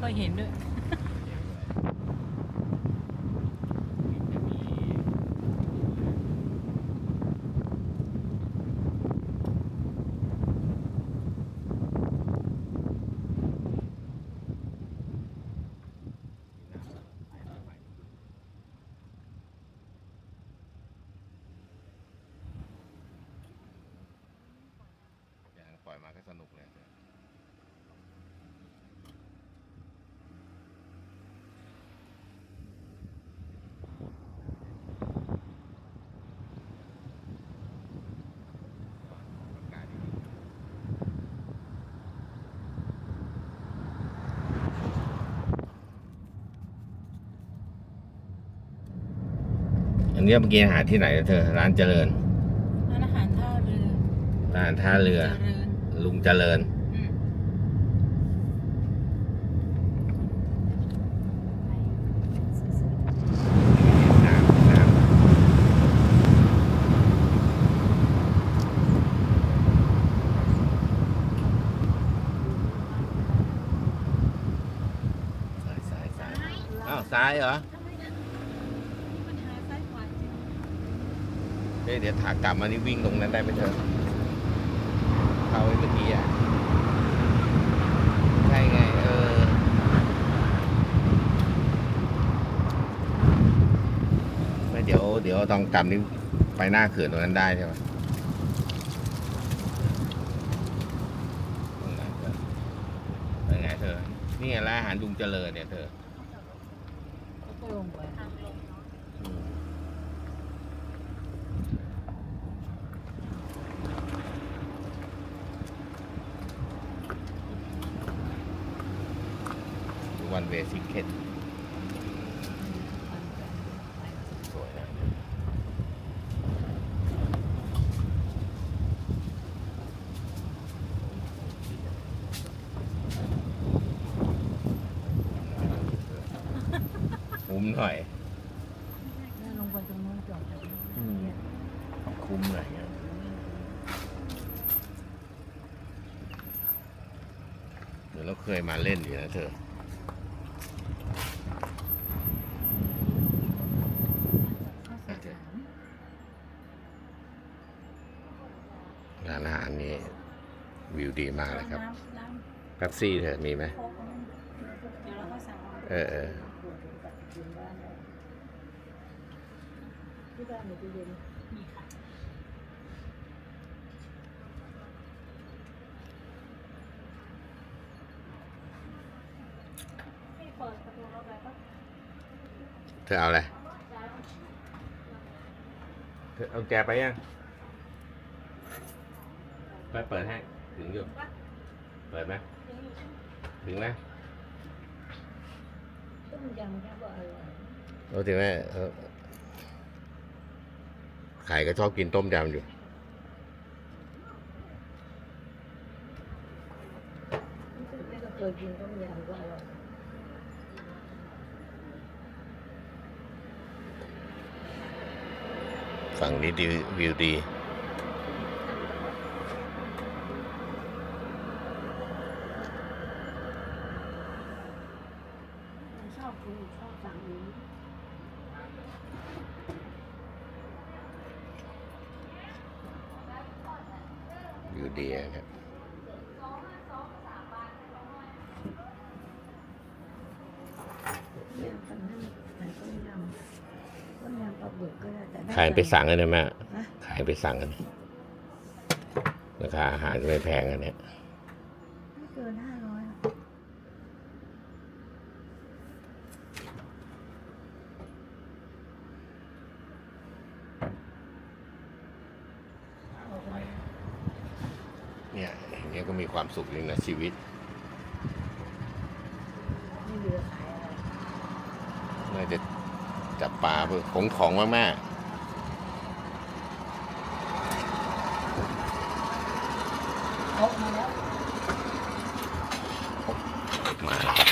เคยเห็นด้วย อันนี้เมื่อกี้อาหารที่ไหนนะเธอ ร้านเจริญ ร้านอาหารท่าเรือร้านท่าเรือ เจริญ ลุงเจริญ อืมไปสวย น้ำน้ำซ้ายซ้ายซ้ายอ้าวซ้ายเหรอ ๆทำไมนะมีปัญหาซ้ายขวาจริง เฮ้ยเดี๋ยวถากลับมานี่วิ่งตรงนั้นได้ไหมเธอเข้าไปเมื่อกี้อะใช่ไง เออ ไม่เดี๋ยว เดี๋ยวตอนกลับนี่ไปหน้าเขื่อนตรงนั้นได้ใช่ไหมนี่ไงเธอ นี่ไงร้านอาหารดุงเจริญเนี่ยเธอ ก็ลงไปทางลงเนาะ วันเวสิเคนสวยนะคุ้มหน่อย แล้วลงไปตรงนู้นจอดตรงนู้น ต้องคุ้มหน่อยอะเดี๋ยวเราเคย มาเล่นอยู่นะเธอข้าวสารร้านอาหารนี้ วิวดีมากเลยครับน้ำน้ำแป๊บซี่เธอมีไหมโค้กอันนั้นเดี๋ยวเราก็สั่งเอาเออเออที่บ้านมีตู้เย็นมีค่ะ พี่เปิดประตูรถไปปะ เธอเอาอะไรเธอเอาแจไปยัง ไปเปิดให้ ถึงอยู่ เปิดไหม ถึงไหมต้มยำแค่ว่าอร่อยโอ้ถึงไหมเออไข่ก็ชอบกินต้มยำอยู่แม่ก็เคยกินต้มยำก็อร่อย ฝั่งนี้ดีวิวดี ชอบกินชอบสั่งนี้ วิวดีนะครับ ยำกันนั่นใส่ต้มยำต้มยำปลาบึกก็ ได้แต่ม่ขายไปสั่งกันนะแม่นะขายไปสั่งกันราคาอาหารไม่แพงอันเนี้ยไม่เกินห้าร้อยเนี่ยอย่างเงี้ยก็มีความสุขจริงนะชีวิตไม่เหลือขายอะไรน่าจะจับปลาเพื่อของของมากเอามาแล้ว ๆมาครับ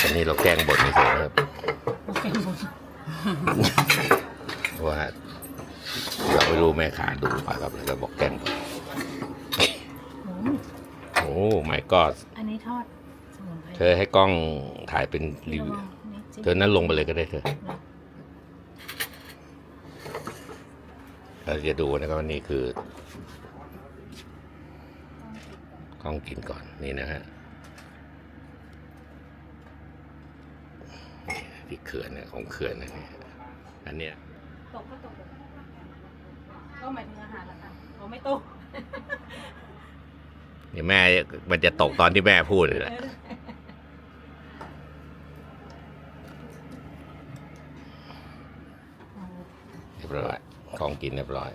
ตอนนี้เราแกล้งบทเฉยๆครับ โอเคหมด เพราะว่าเราไม่รู้แม่ขาดูป่ะครับแล้วก็บอกแกล้งบท หมู โอ้ my god อันนี้ทอดสมุนไพร เธอให้กล้องถ่ายเป็นรีวิวเธอนั้นลงไปเลยก็ได้เธอเราจะดูนะครับว่านี่คือกล้องกินก่อนนี่นะฮะที่เขื่อนเนี่ยของเขื่อนนะเนี่ยอันเนี้ยตกก็ตกก็หมายถึงอาหารละค่ะเขาไม่ตกเดี๋ยวแม่มันจะตกตอนที่แม่พูดเลยแหละเรียบร้อยของกินเรียบร้อย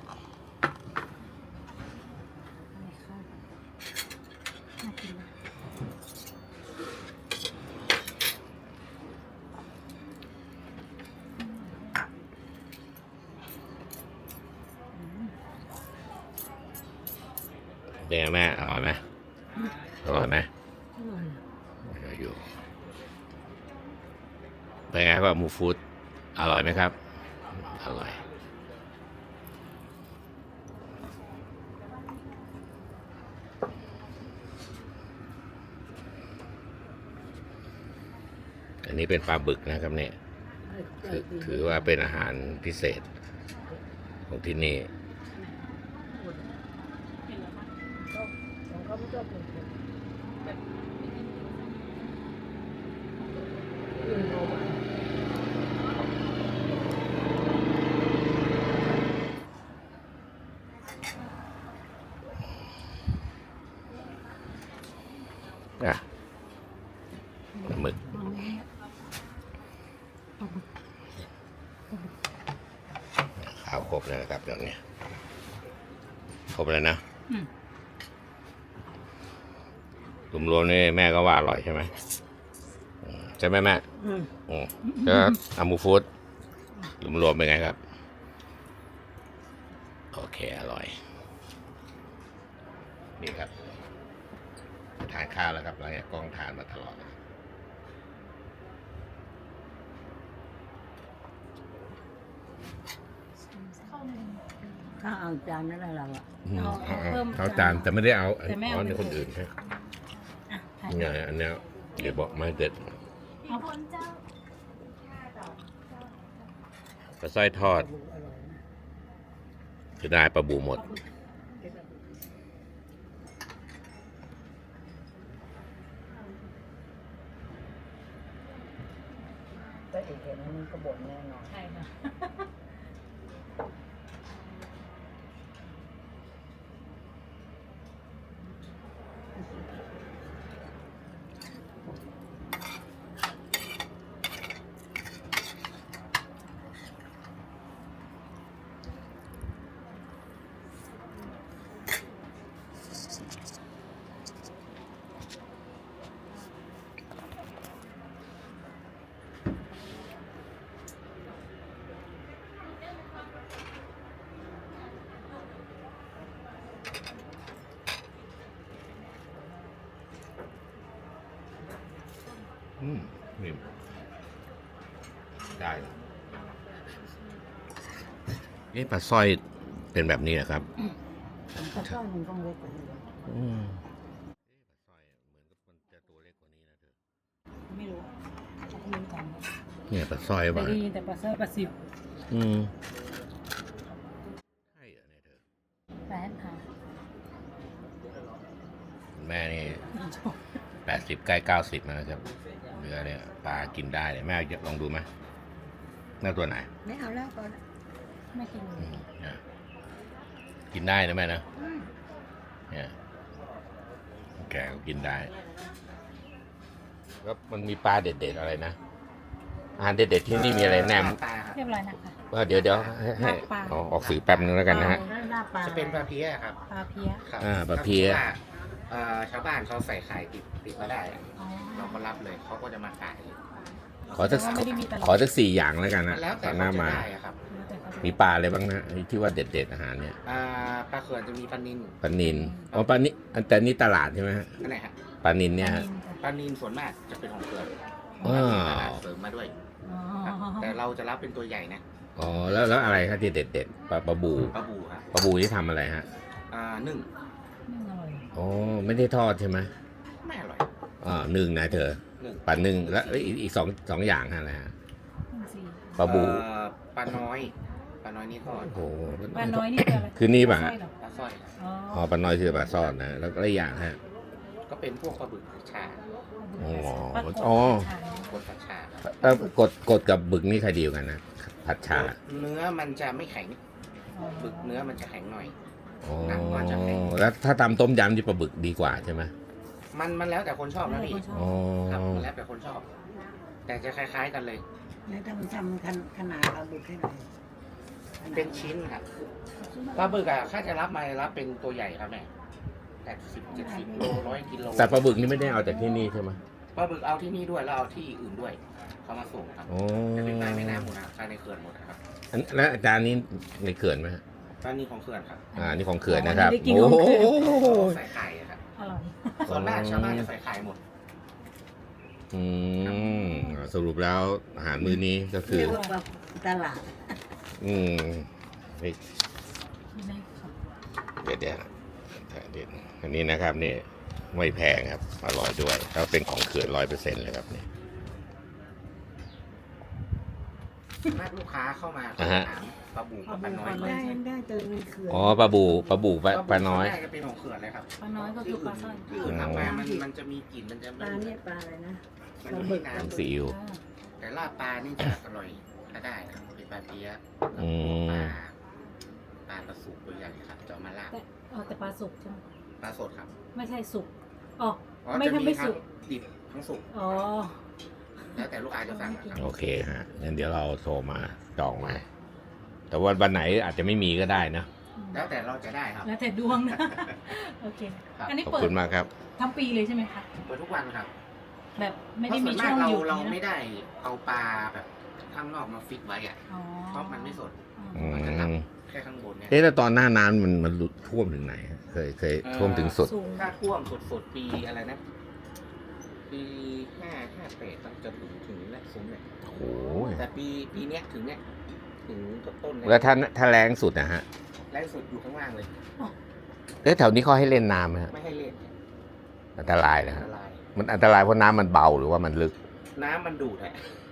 เป็นไงแม่อร่อยไหมอร่อยไหมอร่อยอร่อยอยู่เป็นไงครับหมูฟู้ดอร่อยไหมครับ อร่อย อั นี้เป็นปลาบึกนะครับเนี่ยถถือว่าเป็นอาหารพิเศษของที่นี่ เห็นแล้วปะ ของเขาไม่ชอบกินเผ็ด แบบไม่กิน อื่นเอามา อะปลาหมึก ข้าวครบแล้วนะครับเดี๋ยวนี้ครบแล้วนะ อืม รวมๆนี่แม่ก็ว่า อร่อยใช่ไหมอืมใช่ไหมแม่อืมอืมแล้วอามูฟู้ดรวมๆเป็นไงครับ โอเค อร่อย นี่ครับ ทานข้าวแล้วครับหลังจากกล้องทานมาตลอดเลยข้าวเอาจานนั้นอะไรเราอะอืมเอาเอาเพิ่ม เขาจานแต่ไม่ได้เอาแต่ไม่เอา อ๋อในคนอื่นใช่อะถ่าย ไงอันเนี้ยเดี๋ยวบอกไม่เด็ดเอาคนเจ้าปลาสร้อยทอดอร่อยนะจะได้ปลาบูหมดแต่อีกเห็นมันก็บ่นแน่นอน ใช่ค่ะ นี่ปลาสร้อยเป็นแบบนี้นะครับผมก็ชอบมันต้องเล็กกว่านี้อืมปลาสร้อยเหมือนกับมันจะตัวเล็กกว่านี้นะเธอไม่รู้เราก็ไม่รู้กันเนี่ยปลาสร้อยแต่ว่าได้ยินแต่ปลาเซอร์ปลาซิวอืมใช่เหรอเนี่ยเธอแปดค่ะคุณแม่นี่แปดสิบใกล้เก้าสิบแล้วนะครับเนื้อเนี่ยปลากินได้เลยแม่ลองดูไหมแม่ตัวไหน ไม่เอาแล้วก่อน ไม่กินเลอืยมเนี่ยกินได้นะแม่นะอืม เนี่ยแกก็กินได้ แล้วมันมีปลาเด็ดๆอะไรนะอาหารเด็ดๆที่นี่มีอะไรแนมปลาครับ เรียบร้อยนะคะ ว่าเดี๋ยวเดี๋ยวให้ให้ปลา ออกออกสื่อแป๊บนึงแล้วกันนะฮะหน้าปลาจะเป็นปลาเพี้ยครับปลาเพี้ยครับอ่าปลาเพี้ยก็คือว่าเอ่อชาวบ้านเขาใส่ไข่ติดติดมาได้อะอ๋อเราก็รับเลยเขาก็จะมาขายขอสักแต่ว่าไม่ได้มีตลอดขอสักสี่อย่างแล้วกันนะแล้วแต่ตอนหเขาน้าจะมา ได้อะครับ มีปลาอะไรบ้างนะที่ว่าเด็ดๆอาหารเนี่ยอ่าปลาเขื่อนจะมีปลานินปลานินอ๋อปลานิอันแต่นี่ตลาดใช่ไหมฮะอันไหนฮะปลานินเนี่ยฮะปลานินส่วนมากจะเป็นของเขื่อนอ้าวมีตลาดเสริมมาด้วยอ๋อครับแต่เราจะรับเป็นตัวใหญ่นะอ๋อแล้วแล้วอะไรครับที่เด็ดๆปลาปลาบูปลาบูครับปลาบูที่ทำอะไรฮะอ่านึ่งนึ่งอร่อยอ๋อไม่ได้ทอดใช่ไหมไม่อร่อยอ่าหนึ่งนะเธอหนึ่ง ปลาหนึ่งแล้วแล้วอีกอีกสองสองอย่างฮะอะไรฮะหนึ่งสี่ปลาบู เอ่อปลาน้อยปลาน้อยนี่ทอดโอ้โหปลาน้อยนี่คืออะไรคือนี่ป่ะไส้เหรอปลาสร้อยครับอ๋ออ๋อปลาน้อยคือปลาซ่อนนะแล้วก็อีกอย่างฮะ ก็เป็นพวกปลาบึกชาอ๋อปลาอ๋อชาบนผัดชาครับแล้วกดกดกับบึกนี่ใครดีกว่ากันนะผัดชาเนื้อมันจะไม่แข็งอ๋อบึกเนื้อมันจะแข็งหน่อย อ๋อหนังก็จะแข็งแล้วถ้าตำต้มยำที่ปลาบึกดีกว่าใช่ไหมมันมันแล้วแต่คนชอบนะพี่อ๋อครับมันแล้วแต่คนชอบ แต่จะคล้าย ๆกันเลย แล้วถ้ามันทำขนขนาดปลาบึกให้หน่อย ขนาดเป็นชิ้นครับปลาบึกอะถ้าจะรับมารับเป็นตัวใหญ่ครับแม่แปดสิบเจ็ดสิบโลร้อยกิโลแต่ปลาบึกนี่ไม่ได้เอาจากที่นี่ใช่ไหมปลาบึกเอาที่นี่ด้วยแล้วเอาที่อื่นด้วย เขามาส่งครับอ๋อจะเป็นปลาแม่น้ำหมดนะครับปลาในเขื่อนหมดนะครับอันแล้วอาจารย์นี้ในเขื่อนไหมฮะปลานี้ของเขื่อนครับอ่านี่ของเขื่อนนะครับได้กินโอ้ของโหเขื่อนใส่ไข่อะครับอร่อยส่วนมากชาวบ้านจะใส่ไข่หมดอืมสรุปแล้วอาหารมื้อนี้ก็คือเรียกว่าปลาตลาด อืมเฮ้ยนี่นะค่ะเด็ดเด็ดเด็ดอันนี้นะครับนี่ไม่แพงครับอร่อยด้วยแล้วเป็นของเขื่อนร้อยเปอร์เซ็นต์เลยครับนี่ส่วนมากลูกค้าเข้ามาเขาอ่าฮะถามปลาบูกับปลาน้อยได้ได้เติมในเขื่อนอ๋อปลาบูปลาบูปลาปลาน้อยปลาบูก็เป็นของเขื่อนเลยครับปลาน้อยก็คือปลาสร้อยที่อื่นทำมามันมันจะมีกลิ่นมันจะปไม่ลาเนี่ยปลาอะไรนะมันจะไม่น้น้ำซีอิ๊วอ่าำแต่ลาบปลานี่จะอร่อยถ้าได้ครับเป็นปลาเปี๊ยะอืมปลาปลากระสุกตัวใหญ่ครับจะเอามาลาบแต่เออแต่ปลาสุกใช่ไหมปลาสดครับไม่ใช่สุกอ๋อ อ๋อไม่จะทำไม่ทั้สุงก ดิบทั้งสุกอ๋อ แล้วแต่ลูกค้าจะสั่งนะครับ โอเคฮะงั้นเดี๋ยวเราโทรมาจองมา แต่ว่าวันไหนอาจจะไม่มีก็ได้นะแล้วแต่เราจะได้ครับ แล้วแต่ดวงนะ โอเค ครับ อันนี้ขอบเปิดคุณมากครับ ทั้งปีเลยใช่ไหมคะ เปิดทุกวันครับแบบไม่เพได้ราะส่มีวนช่มาวกงเราหยุดเรานี่ไม่นะได้เอาปลาแบบ ข้างนอกมาฟิกไว้อะอ๋อเพราะมันไม่สดอืมันจะรับมแค่ข้างบนเนี่ยเอ๊ะแล้วตอนหน้าน้ำมันมันหลุดท่วมถึงไหนฮะเคยเคยท่วมถึงสุด สูง ถ้าท่วมสุดๆปีอะไรนะ ปีห้าห้าแปดต้องจะถึงถึงและสูงเนี่ยโอ้โหแต่ปีปีเนี้ยถึงเนี้ยถึงต้นๆเนี่ยแล้วถ้าถ้าแรงสุดนะฮะแรงสุดอยู่ข้างล่างเลย เอ๊ะแถวนี้เขาให้เล่นน้ำไหมฮะไม่ให้เล่นอันตรายนะอันฮะตรายมันอันตรายเพราะน้ำมันเบาหรือว่ามันลึก น้ำมันดูดแหละอ๋อ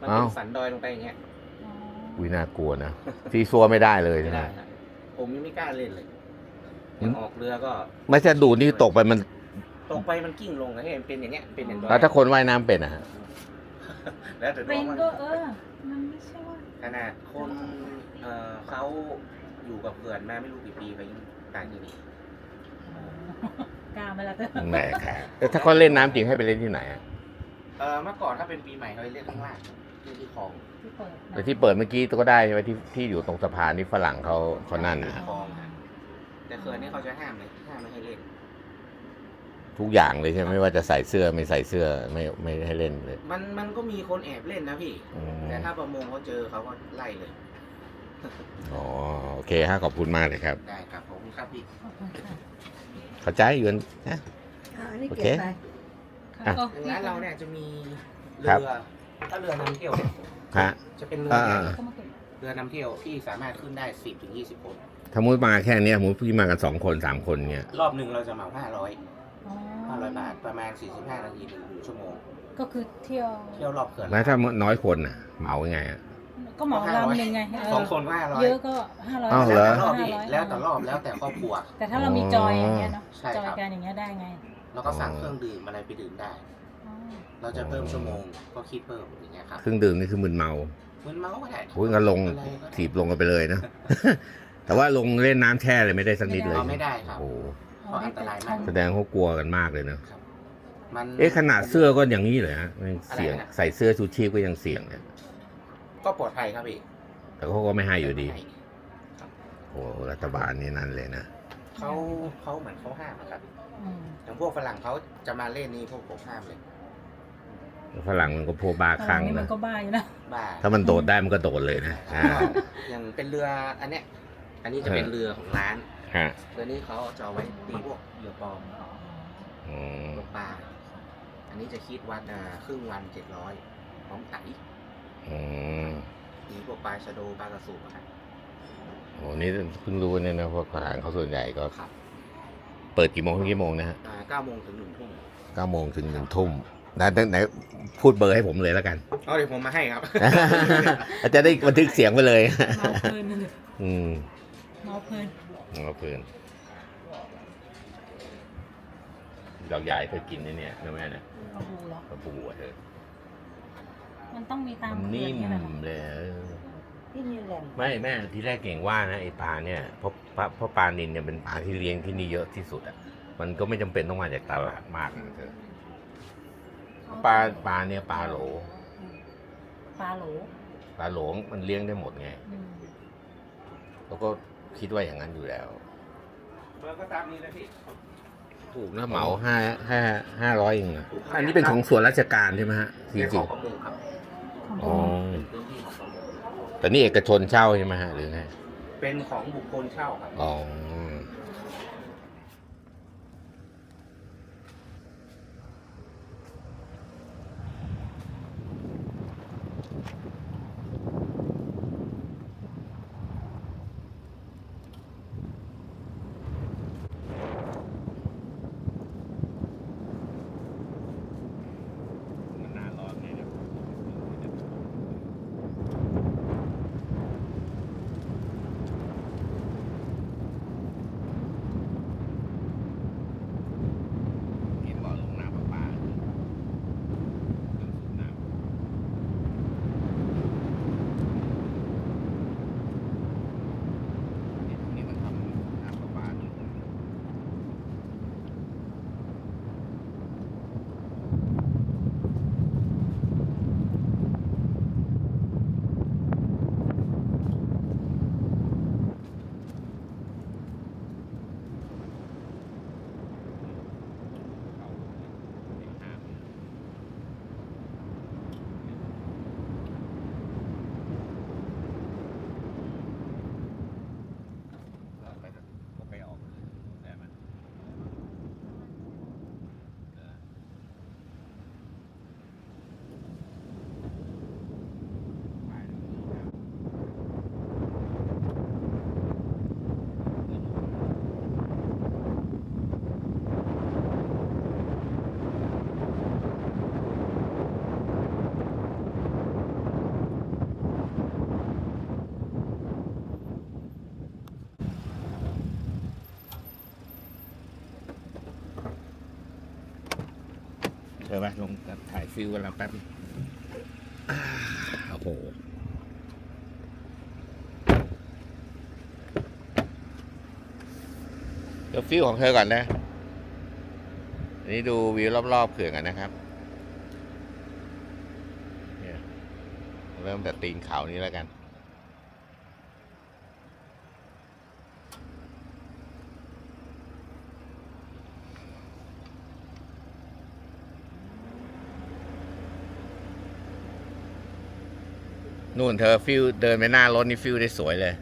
มันเป็นเอ้า สันดอยลงไปอย่างเงี้ยอ๋อวิน่ากลัวนะซีซัวไม่ได้เลยไม่ใช่ไหม ได้ครับผมยังไม่กล้าเล่นเลยอืม ยังออกเรือก็ไม่ใช่ดูดนี่ตกไปมัน ตกไปมันกิ้งลงนะเห็นเป็นอย่างเงี้ยเป็นอย่างดอยแล้วถ้าคนว่ายน้ำเป็นอะฮะแล้วแต่ดเป็วงนมันก็เออ มันไม่ใช่ว่าขนาดคนเอ่อเขาอยู่กับเขื่อนมาไม่รู้กี่ปีไปยังตายที่นี่กล้าไหมล่ะเต้แหมค่ะแล้วถ้าเขาเล่นน้ำจริงให้ไปเล่นที่ไหนอะเออเมื่อก่อนถ้าเป็นปีใหม่เขาจะเล่นข้างล่าง ที่ที่คลองที่เปิดนะแต่ที่เปิดเมื่อกี้ก็ได้ใช่ไหมที่ที่อยู่ตรงสะพานที่ฝรั่งเขาเขานั่นนะฮะคลองอะแต่เขื่อนนี่เขาจะห้ามเลยห้ามไม่ให้เล่น ทุกอย่างเลยใช่ไหมไม่ว่าจะใส่เสื้อไม่ใส่เสื้อไม่ไม่ให้เล่นเลยมันมันก็มีคนแอบเล่นนะพี่ อืมแต่ถ้าประมงเขาเจอเขาก็ไล่เลยอ๋อโอเคฮะขอบคุณมากเลยครับ ได้ครับผมครับพี่ ขอบคุณค่ะเข้าใจอยู่นะ อ่าอันนี้โอเก็เคบไป ค่ะอะ โอ้ร้านเราเนี่ยจะมีเรืครับอ ถ้าเรือนำเที่ยวเนี่ยฮะ จะเป็นเรืออ่าใหญ่เข้ามาเก็บเรือนำเที่ยวที่สามารถขึ้นได้สิบถึงยี่สิบคน ถ้ามุดมาแค่เนี้ยสมมุดพี่มากันสองคนสามคนเนี้ยรอบหนึ่งเราจะเหมาห้าร้อยอ๋อห้าร้อยบาทประมาณสี่สิบห้านาทีถึงหนึ่งชั่วโมงก็คือเที่ยว เที่ยวรอบเขื่อนแล้วถ้าน้อยคนน่ะเหมายังไงอะก็เหมาลำหนึ่งไงเสองคนก็ห้าร้อยเยอะก็ห้าร้อยอ้าวเหรอ แล้วแต่รอบพี่ห้าร้อยแล้วแต่รอบแล้วแต่ครอบครัว แต่ถ้าเรามีจอยอย่างเงี้ยเนาะใช่จอยครับ กันอย่างเงี้ยได้ไง แล้วก็สั่งเครื่องดื่มอะไรไปดื่มได้อ๋อ เราจะเพิ่มชั่วโมงก็คิดเพิ่มอย่างเงี้ยครับเครื่องดื่มนี่คือมึนเมามึนเมาก็ได้โอ้ยงั้นลงอะไรก็ได้ถีบลงกันไปเลยนะ แต่ว่าลงเล่นน้ำแช่เลยไม่ได้สักนิดเลยเอาไม่ได้ครับโอ้โหเพราะอันตรายมากแสดงเขากลัวกันมากเลยนะครับมันเอ๊ะขนาดเสื้อก็อย่างนี้เลยฮะมันเสี่ยงอะไรนะใส่เสื้อชูชีพก็ยังเสี่ยงเนี่ยก็ปลอดภัยครับพี่แต่เขาก็ไม่ให้อยู่ดีไม่โอ้รัฐบาลนี่นั่นเลยนะเขาเขาเหมือนเขาห้ามอะครับอืมอย่างพวกฝรั่งเขาจะมาเล่นนี่พวกผมห้ามเลย ฝรั่งมันก็พวกบ้าคลั่งนี่มันะนก็บ้าอยู่นะ บ้าถ้ามันโดดได้มันก็โดดเลยนะอ่า อย่างเป็นเรืออันเนี้ย อันนี้จะเป็นเรือของร้าน ฮะเรือนี้เขาจะเอาไว้ตีพวกเหยื่อปลอมอืมตกปลา อันนี้จะคิดวันอ่าครึ่งวันเจ็ดร้อยพร้อมไตอืมตีพวกปลาชะโดปลากระสุนครับโอ้นี่เพิ่งรู้เนี่ยนะเพราะฝรั่งเขาส่วนใหญ่ก็ ครับเปิดกี่โมงถึงกี่โมงนะฮะอ่าเก้าโมงถึงหนึ่งทุ่ม เก้าโมงถึงหนึ่งทุ่ม นะไหนพูดเบอร์ให้ผมเลยแล้วกัน เอาเดี๋ยวผมมาให้ครับจะได้บันทึกเสียงไปเลย เมาเพลินเลยอืมเมาเพลินเอาเพลินดอกใหญ่เธอกินนี่เนี่ยนะแม่เนี่ยกระบูเหรอ กระปูอะเธอมันต้องมีตามมันเขื่อนิ่นมนี่แหละเลยเออที่นี่แหละไม่แม่ที่แรกเก่งว่านะไอปลาเนี่ยเพราะปลาเพราะปลานินเนี่ยเป็นปลาที่เลี้ยงที่นี่เยอะที่สุดอะมันก็ไม่จำเป็นต้องมาจากตลาดมากนะเธอ ปลาปลาเนี่ยปลาโหลปลาโหลปลาโหลมันเลี้ยงได้หมดไงอืมแล้วก็คิดว่าอย่างนั้นอยู่แล้ว เบอร์ก็ตามนี้นะพี่ ถูกนะเหมาห้าห้าห้าร้อยเองนะอันนี้เป็นของส่วนราชการใช่ไหมฮะจเป็นขริองงประมงครับของๆผอ๋อมเป็นพื้นที่ของประมงแต่นี่เอกชนเช่าใช่ไหมฮะหรือไงเป็นของบุคคลเช่าครับ อ๋อ เธอไหมลงถ่ายฟิลกันแล้วแป๊บนึงอ่าโอ้โหเดี๋ยวฟิลของเธอก่อนนะอันนี้ดูวิวรอบๆเขื่อนกันนะครับเนี่ยเริ่มแต่ตีนเขานี้แล้วกัน นู่นเธอฟิลเดินไปหน้ารถนี่ฟิลได้สวยเลย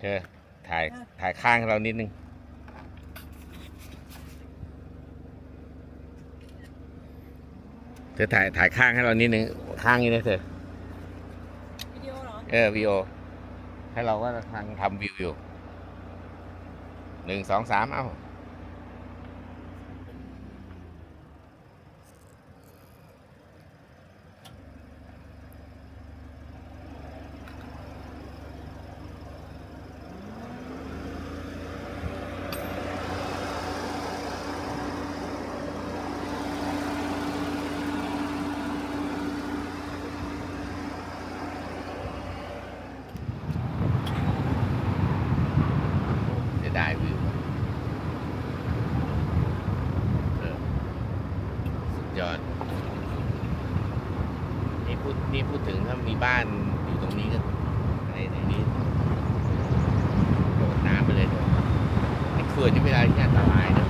เธอถ่ายถ่ายข้างให้เรานิดนึง เธอถ่ายถ่ายข้างให้เรานิดนึง ข้างนี้นะเธอ วิดีโอเหรอ เออวีโอ ให้เราก็ทางทำวิวอยู่ หนึ่งสองสามเอ้าจะได้วิวเออสุดยอด นี่พูดถึงถ้ามีบ้านอยู่ตรงนี้ก็ในในนี้โดดน้ำไปเลยเถอะไอ้เขื่อนนี่เวลาที่อันตรายนะ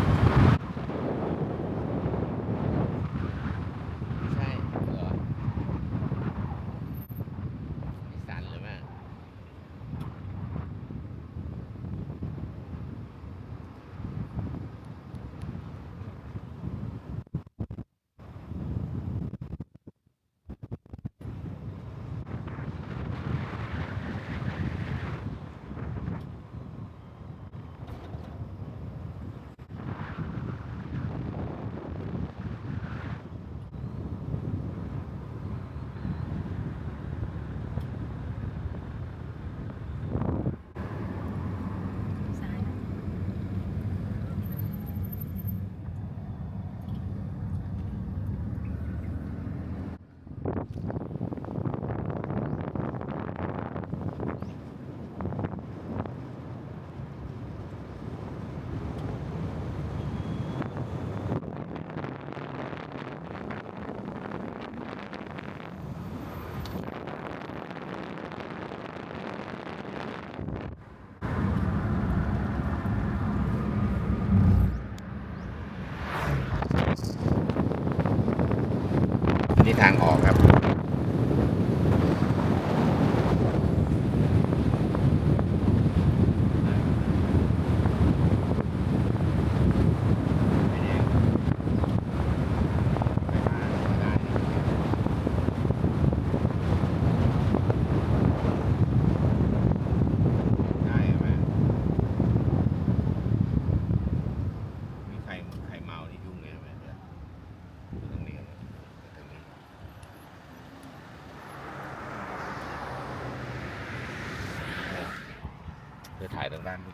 ายต่างๆ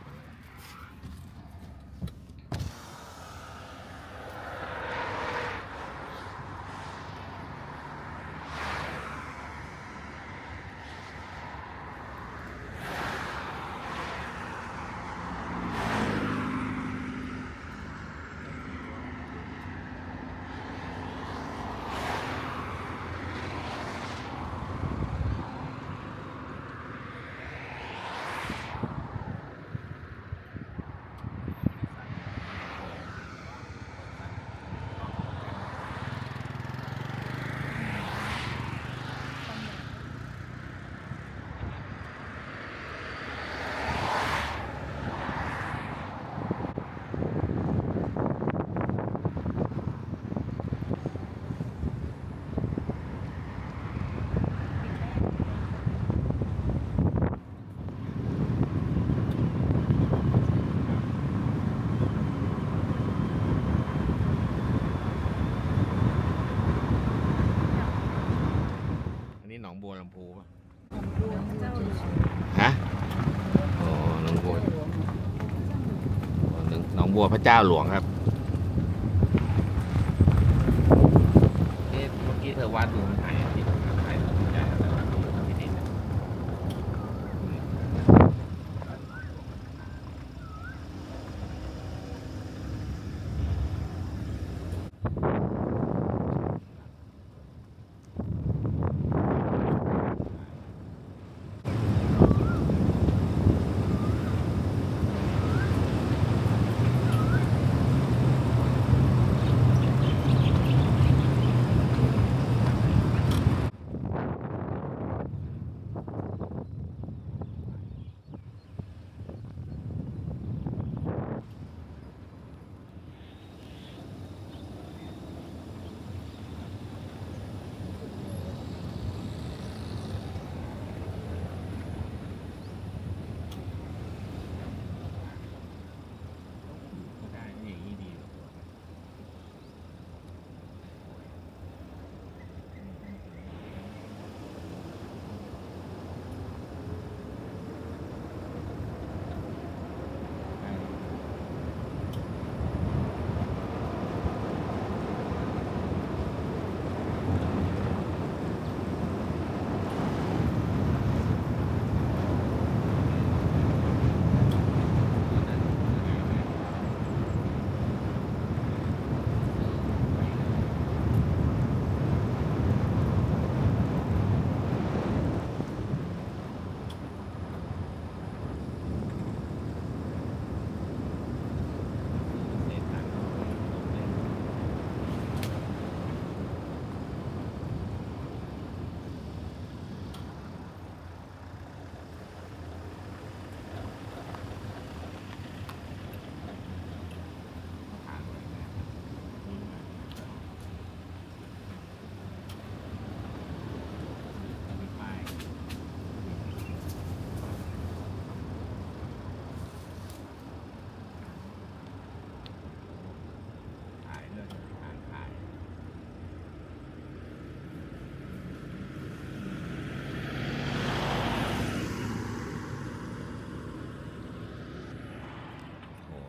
บัวพระเจ้าหลวงครับเมื่อกี้เธอวาดดูไหมครับ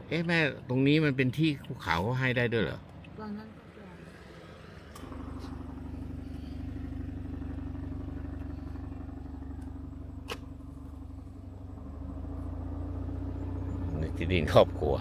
เอ๊ะแม่ตรงนี้มันเป็นที่ภูเขาเขาให้ได้ด้วยเหรอตอนนั้นที่ดินครอบครัว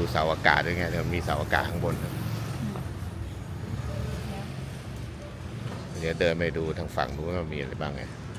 ดูเสาอากาศด้วยไงเดี๋ยวมีเสาอากาศข้างบนนะเดี๋ยวเดินไปดูทางฝั่งนู้นว่ามีอะไรบ้างไงอ